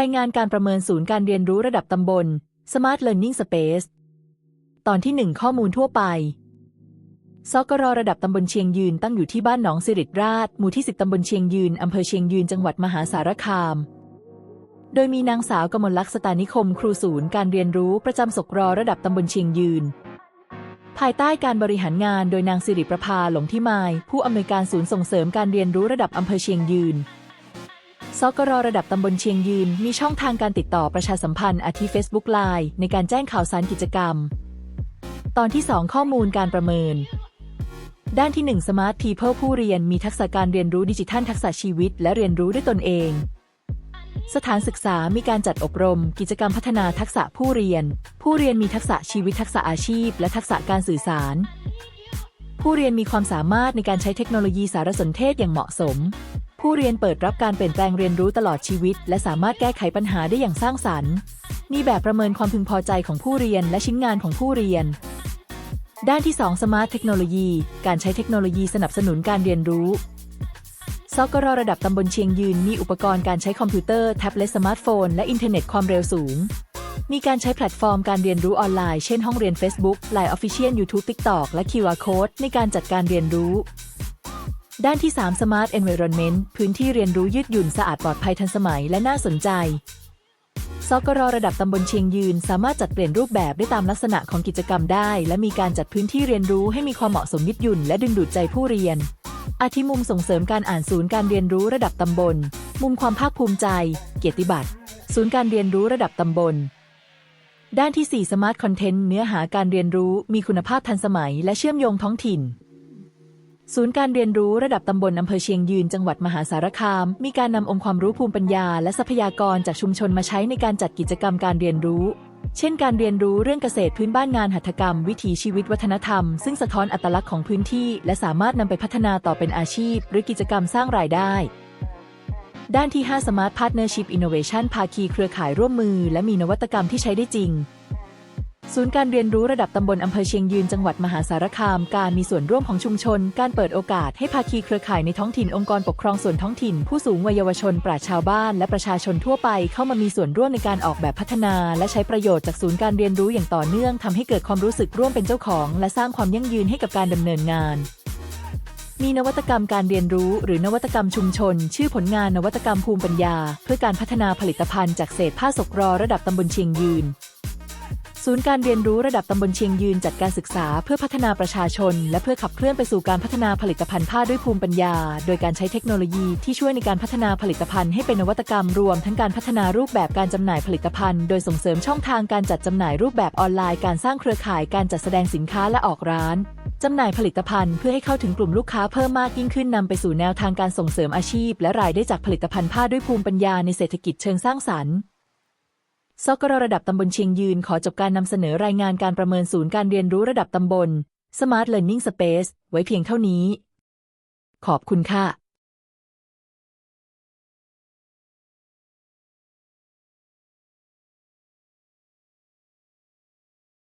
รายงานการประเมินศูนย์การเรียนรู้ระดับตำบล Smart Learning Space ตอนที่ 1 ข้อมูลทั่วไปสกรระดับตำบลเชียงยืนตั้งอยู่ที่บ้านหนองสิริราช หมู่ที่ 10 ตำบลเชียงยืน อำเภอเชียงยืน จังหวัดมหาสารคาม โดยมีนางสาวกมลลักษณ์สตานิคม ครูศูนย์การเรียนรู้ประจำสกรระดับตำบลเชียงยืน ภายใต้การบริหารงานโดยนางสิริประภาหลงที่มาย ผู้อำนวยการศูนย์ส่งเสริมการเรียนรู้ระดับอำเภอเชียงยืน สกรระดับตำบลเชียงยืน มีช่องทางการติดต่อประชาสัมพันธ์อาทิ Facebook Line ในการแจ้งข่าวสารกิจกรรม ตอนที่ 2 ข้อมูลการประเมิน ด้านที่ 1 Smart People ผู้เรียนมีทักษะการเรียนรู้ดิจิทัลทักษะชีวิต และเรียนรู้ด้วยตนเอง สถานศึกษามีการจัดอบรม กิจกรรมพัฒนาทักษะผู้เรียน ผู้เรียนมีทักษะชีวิตทักษะอาชีพ และทักษะการสื่อสาร ผู้เรียนมีความสามารถในการใช้เทคโนโลยีสารสนเทศอย่างเหมาะสม ผู้เรียนเปิดรับการเปลี่ยนแปลงเรียนรู้ตลอดชีวิต และสามารถแก้ไขปัญหาได้อย่างสร้างสรรค์ มีแบบประเมินความพึงพอใจของผู้เรียนและชิ้นงานของผู้เรียน ด้านที่ 2 Smart เทคโนโลยีการใช้เทคโนโลยีสนับสนุนการเรียนรู้สกรระดับตำบลเชียงยืนมีอุปกรณ์การใช้คอมพิวเตอร์ แท็บเล็ตสมาร์ทโฟน และอินเทอร์เน็ตความเร็วสูง มีการใช้แพลตฟอร์มการเรียนรู้ออนไลน์ เช่นห้องเรียน Facebook Line Official YouTube TikTok และ QR Code ในการจัดการเรียนรู้ ด้านที่ 3 Smart Environment พื้นที่เรียนรู้ยืดหยุ่นสะอาดปลอดภัยทันสมัยและน่าสนใจสกรระดับตำบลเชียงยืน สามารถจัดเปลี่ยนรูปแบบได้ตามลักษณะของกิจกรรมได้ และมีการจัดพื้นที่เรียนรู้ให้มีความเหมาะสมยืดหยุ่นและดึงดูดใจผู้เรียน อาทิมุมส่งเสริมการอ่านศูนย์การเรียนรู้ระดับตำบล มุมความภาคภูมิใจ เกียรติบัตร ศูนย์การเรียนรู้ระดับตำบล ด้านที่ 4 Smart Content เนื้อหาการเรียนรู้มีคุณภาพทันสมัย และเชื่อมโยงท้องถิ่น ศูนย์การเรียนรู้ระดับตำบลอำเภอเชียงยืนจังหวัดมหาสารคาม มีการนำองค์ความรู้ภูมิปัญญา และทรัพยากรจากชุมชนมาใช้ในการจัดกิจกรรมการเรียนรู้ เช่น การเรียนรู้เรื่องเกษตรพื้นบ้านงานหัตถกรรม วิถีชีวิตวัฒนธรรม ซึ่งสะท้อนอัตลักษณ์ของพื้นที่ และสามารถนำไปพัฒนาต่อเป็นอาชีพ หรือกิจกรรมสร้างรายได้ด้านที่ 5 Smart Partnership Innovation ภาคีเครือข่ายร่วมมือ และมีนวัตกรรมที่ใช้ได้จริง ศูนย์การเรียนรู้ระดับตำบลอำเภอเชียงยืนจังหวัดมหาสารคาม การมีส่วนร่วมของชุมชน การเปิดโอกาสให้ภาคีเครือข่ายในท้องถิ่นองค์กรปกครองส่วนท้องถิ่น ผู้สูงวัยเยาวชนปราชาวบ้าน และประชาชนทั่วไปเข้ามามีส่วนร่วมในการออกแบบพัฒนา และใช้ประโยชน์จากศูนย์การเรียนรู้อย่างต่อเนื่องทำให้เกิดความรู้สึกร่วมเป็นเจ้าของ และสร้างความยั่งยืนให้กับการดำเนินงานมีนวัตกรรมการเรียนรู้หรือนวัตกรรมชุมชน ชื่อผลงานนวัตกรรมภูมิปัญญา เพื่อการพัฒนาผลิตภัณฑ์จากเศษผ้าสกรอระดับตำบลเชียงยืน ศูนย์การเรียนรู้ระดับตำบลเชียงยืนจัดการศึกษาเพื่อพัฒนาประชาชน และเพื่อขับเคลื่อนไปสู่การพัฒนาผลิตภัณฑ์ผ้าด้วยภูมิปัญญา โดยการใช้เทคโนโลยีที่ช่วยในการพัฒนาผลิตภัณฑ์ให้เป็นนวัตกรรมรวม ทั้งการพัฒนารูปแบบการจำหน่ายผลิตภัณฑ์ โดยส่งเสริมช่องทางการจัดจำหน่ายรูปแบบออนไลน์ การสร้างเครือข่ายการจัดแสดงสินค้าและออกร้านจำหน่ายผลิตภัณฑ์เพื่อให้เข้าถึงกลุ่มลูกค้าเพิ่มมากยิ่งขึ้นนำไปสู่แนวทางการส่งเสริมอาชีพ และรายได้จากผลิตภัณฑ์ผ้าด้วยภูมิปัญญาในเศรษฐกิจเชิงสร้างสรรค์ สกรระดับตำบลเชียงยืนขอจบการนำเสนอรายงานการประเมินศูนย์การเรียนรู้ระดับตำบล Smart Learning Space ไว้เพียงเท่านี้ ขอบคุณค่ะ